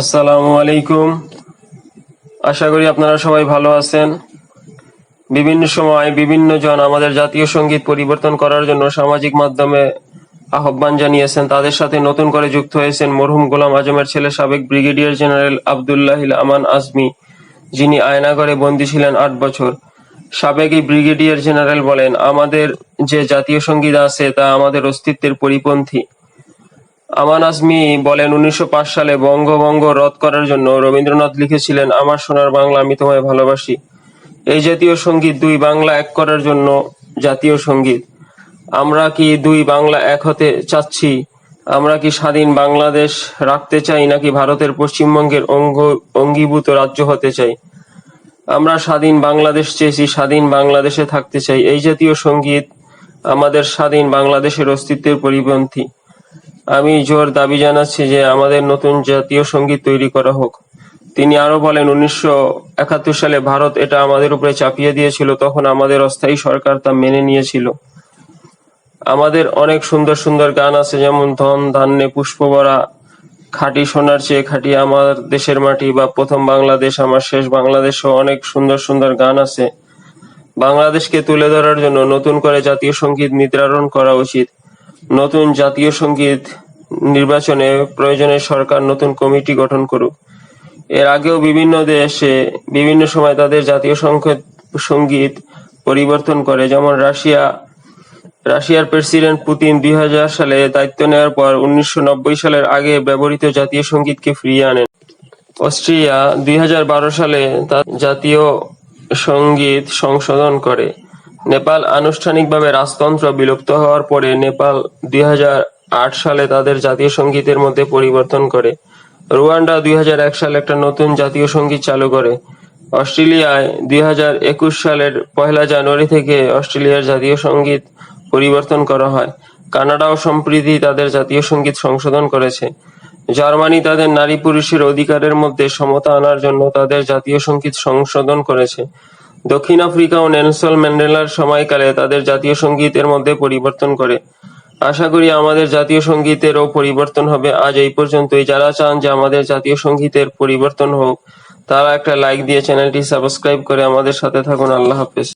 আসসালামু আলাইকুম। আশা করি আপনারা সবাই ভালো আছেন। বিভিন্ন সময় বিভিন্ন জন আমাদের জাতীয় সংগীত পরিবর্তন করার জন্য সামাজিক মাধ্যমে আহ্বান জানিয়েছেন। তাদের সাথে নতুন করে যুক্ত হয়েছেন মরহুম গোলাম আজমের ছেলে সাবেক ব্রিগেডিয়ার জেনারেল আবদুল্লাহিল আমান আজমি, যিনি আয়নাগরে বন্দী ছিলেন আট বছর। সাবেক এই ব্রিগেডিয়ার জেনারেল বলেন, আমাদের যে জাতীয় সংগীত আছে তা আমাদের অস্তিত্বের পরিপন্থী। আমান আজমি বলেন, উনিশশো পাঁচ সালে বঙ্গভঙ্গ রদ করার জন্য রবীন্দ্রনাথ লিখেছিলেন, আমার সোনার বাংলা আমি তোমায় ভালোবাসি। এই জাতীয় সংগীত দুই বাংলা এক করার জন্য জাতীয় সংগীত। আমরা কি দুই বাংলা এক হতে চাচ্ছি? আমরা কি স্বাধীন বাংলাদেশ রাখতে চাই, নাকি ভারতের পশ্চিমবঙ্গের অঙ্গ, অঙ্গীভূত রাজ্য হতে চাই? আমরা স্বাধীন বাংলাদেশ চেয়েছি, স্বাধীন বাংলাদেশে থাকতে চাই। এই জাতীয় সংগীত আমাদের স্বাধীন বাংলাদেশের অস্তিত্বের পরিপন্থী। আমি জোর দাবি জানাচ্ছি যে আমাদের নতুন জাতীয় সংগীত তৈরি করা হোক। তিনি আরও বলেন, উনিশশো একাত্তর সালে ভারত এটা আমাদের উপরে চাপিয়ে দিয়েছিল, তখন আমাদের অস্থায়ী সরকার তা মেনে নিয়েছিল। আমাদের অনেক সুন্দর সুন্দর গান আছে, যেমন ধন, ধান্যে পুষ্প ভরা, খাঁটি সোনার চেয়ে খাঁটি আমার দেশের মাটি বা প্রথম বাংলাদেশ, আমার শেষ বাংলাদেশ অনেক সুন্দর সুন্দর গান আছে। বাংলাদেশকে তুলে ধরার জন্য নতুন করে জাতীয় সংগীত নির্ধারণ করা উচিত। নতুন জাতীয় সংগীত নির্বাচনে প্রয়োজনে সরকার নতুন কমিটি গঠন করুক। এর আগেও বিভিন্ন দেশে বিভিন্ন সময় তাদের জাতীয় সংগীত পরিবর্তন করে, যেমন রাশিয়া, রাশিয়ার প্রেসিডেন্ট পুতিন দুই হাজার সালে দায়িত্ব নেওয়ার পর উনিশশো নব্বই সালের আগে ব্যবহৃত জাতীয় সঙ্গীতকে ফিরিয়ে আনেন। অস্ট্রিয়া দুই হাজার বারো সালে জাতীয় সংগীত সংশোধন করে। নেপাল আনুষ্ঠানিকভাবে রাজতন্ত্র বিলুপ্ত হওয়ার পরে নেপাল দুই আট সালে তাদের জাতীয় সঙ্গীতের মধ্যে পরিবর্তন করে। রুয়ান্ডা দুই এক সালে একটা নতুন জাতীয় সংগীত চালু করে। অস্ট্রেলিয়ায় দুই হাজার একুশ সালের পহেলা জানুয়ারি থেকে অস্ট্রেলিয়ার জাতীয় সংগীত পরিবর্তন করা হয়। কানাডাও সম্প্রতি তাদের জাতীয় সংগীত সংশোধন করেছে। জার্মানি তাদের নারী পুরুষের অধিকারের মধ্যে সমতা আনার জন্য তাদের জাতীয় সংগীত সংশোধন করেছে। দক্ষিণ আফ্রিকা ও নেলসন ম্যান্ডেলার সময়কালে তাদের জাতীয় সঙ্গীতের মধ্যে পরিবর্তন করে। আশা করি আমাদের জাতীয় সঙ্গীতেরও পরিবর্তন হবে। আজ এই পর্যন্তই। যারা চান যে আমাদের জাতীয় সঙ্গীতের পরিবর্তন হোক, তারা একটা লাইক দিয়ে চ্যানেলটি সাবস্ক্রাইব করে আমাদের সাথে থাকুন। আল্লাহ হাফেজ।